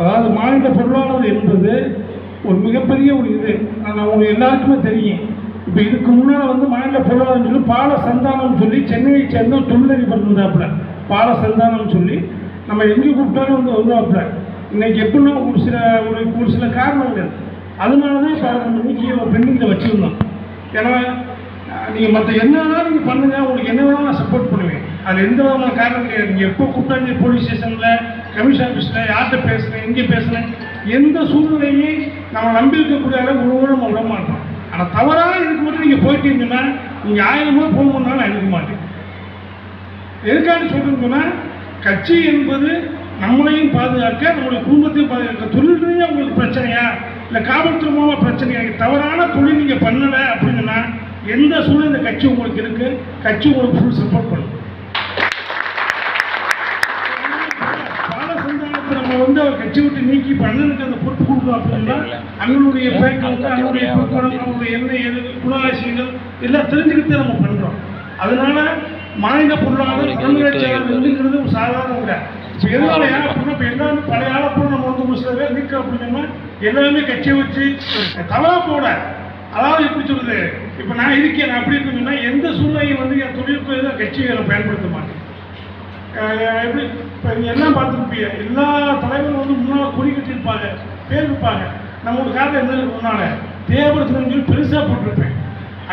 அதாவது மாநில பொருளாளர் என்பது ஒரு மிகப்பெரிய ஒரு இது. அது அவங்க எல்லாருக்குமே தெரியும். இப்போ இதுக்கு முன்னால் வந்து மாநில பொருளாளர் சொல்லி பால சந்தானம் சொல்லி சென்னையை சேர்ந்த தொழிலதிபர் இருந்தாப்புல. பால சந்தானம் சொல்லி நம்ம எங்கே கூப்பிட்டாலும் வந்து வருவாப்புல. இன்னைக்கு எப்படின்னா ஒரு சில ஒரு ஒரு சில காரணங்கள். அதனால தான் இப்போ நம்ம இன்னைக்கு ஒரு பெண்டிங்கில் வச்சுருந்தோம். ஏன்னா நீங்கள் மற்ற என்ன வேணாலும் நீங்கள் பண்ணுங்கள் உங்களுக்கு என்ன வேணாலும் நான் சப்போர்ட் பண்ணுவேன். அது எந்த விதமான காரணம் கிடையாது. நீங்கள் எப்போ கூப்பிட்டாங்க போலீஸ் ஸ்டேஷனில் கமிஷன் ஆஃபீஸில் யார்கிட்ட பேசுகிறேன் எங்கே பேசுகிறேன் எந்த சூழ்நிலையும் நம்ம நம்பி இருக்கக்கூடிய அளவு ஒரு நம்ம விட மாட்டோம். ஆனால் தவறாக இதுக்கு மட்டும் நீங்கள் போயிட்டீங்கன்னா நீங்கள் ஆயிரம் ரூபாய் போகணும்னாலும் நான் எடுக்க மாட்டேன். எதுக்காக சொல்றேன்னா கட்சி என்பது நம்மளையும் பாதுகாக்க நம்மளுடைய குடும்பத்தையும் பாதுகாக்க தொழில் உங்களுக்கு பிரச்சனையா இல்லை காவல்துறை மூலமாக பிரச்சனையா தவறான தொழில் நீங்கள் பண்ணலை அப்படின்னா எந்த சூழ்நிலை இந்த கட்சி உங்களுக்கு இருக்குது கட்சி உங்களுக்கு ஃபுல் சப்போர்ட் பண்ணும் பாலசந்தானத்தை நம்ம வந்து அவர் கட்சி விட்டு நீக்கி இப்ப அண்ணனுக்கு அந்த பொறுப்பு கொடுக்கணும் அப்படின்னா அண்ணனுடைய பேங்க் வந்து அண்ணனுடைய பொறுப்பு அவருடைய என்ன எது குணாசியங்கள் எல்லாம் தெரிஞ்சுக்கிட்டு நம்ம பண்றோம். அதனால மாநில பொருளாதார வந்துங்கிறது ஒரு சாதாரண விட. இப்போ எதனால ஏன் அப்படின்னா இப்போ எல்லாரும் பழைய ஆளப்போ நம்ம வந்து ஒரு சில பேர் நிற்க அப்படின்னா எல்லாருமே கட்சியை வச்சு தவறா போட. அதாவது எப்படி சொல்றது? இப்போ நான் இருக்கேன் நான் அப்படி இருக்குன்னா எந்த சூழ்நிலையும் வந்து என் எதுவும் கட்சியை நான் பயன்படுத்த மாட்டேன். எப்படி இப்போ நீங்கள் எல்லாம் பார்த்துருப்பீங்க. எல்லா தலைவரும் வந்து முன்னால் கொடி கட்டியிருப்பாங்க பேர் இருப்பாங்க நம்ம ஒரு காலத்தில் இருந்ததுக்கு முன்னால்? தேவரத்தினம் சொல்லி பெருசாக போட்டிருப்பேன்.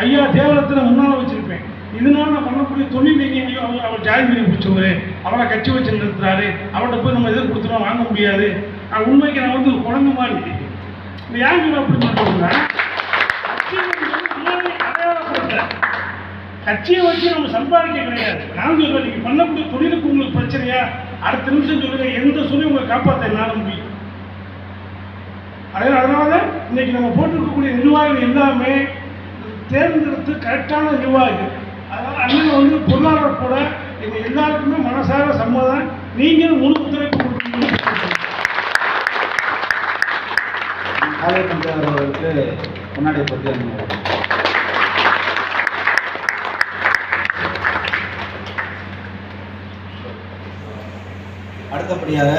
ஐயா தேவரத்தின முன்னால் வச்சுருப்பேன். இதனால நான் பண்ணக்கூடிய தொழில் நீங்கள் அவர் அவர் ஜாயின் பண்ணி பிடிச்சவர். அவரை கட்சி வச்சு நிறுத்துறாரு. அவர்கிட்ட போய் நம்ம எதை கொடுத்துருவோம் வாங்க முடியாது. நான் உண்மைக்கு நான் வந்து குழந்தை மாதிரி இந்த ஏன் அப்படி சொல்கிறோம்னா அடையாளப்படுத்த கட்சியை வச்சு நம்ம சம்பாதிக்க கிடையாது. நான் சொல்றேன் நீங்க பண்ணக்கூடிய தொழிலுக்கு உங்களுக்கு பிரச்சனையா? அடுத்த நிமிஷம் சொல்லுங்க எந்த சொல்லி உங்களை காப்பாற்ற என்னால் முடியும். அதே அதனால இன்னைக்கு நம்ம போட்டிருக்கக்கூடிய நிர்வாகம் எல்லாமே தேர்ந்தெடுத்து கரெக்டான நிர்வாகிகள். அதனால அண்ணன் வந்து பொருளாதார கூட எங்க எல்லாருக்குமே மனசார சம்மதம். நீங்களும் முழு ஒத்துழைப்பு கொடுக்கணும் சொல்றேன். பஞ்சாயத்து அவர்களுக்கு முன்னாடி பற்றி அடுத்தபடியாக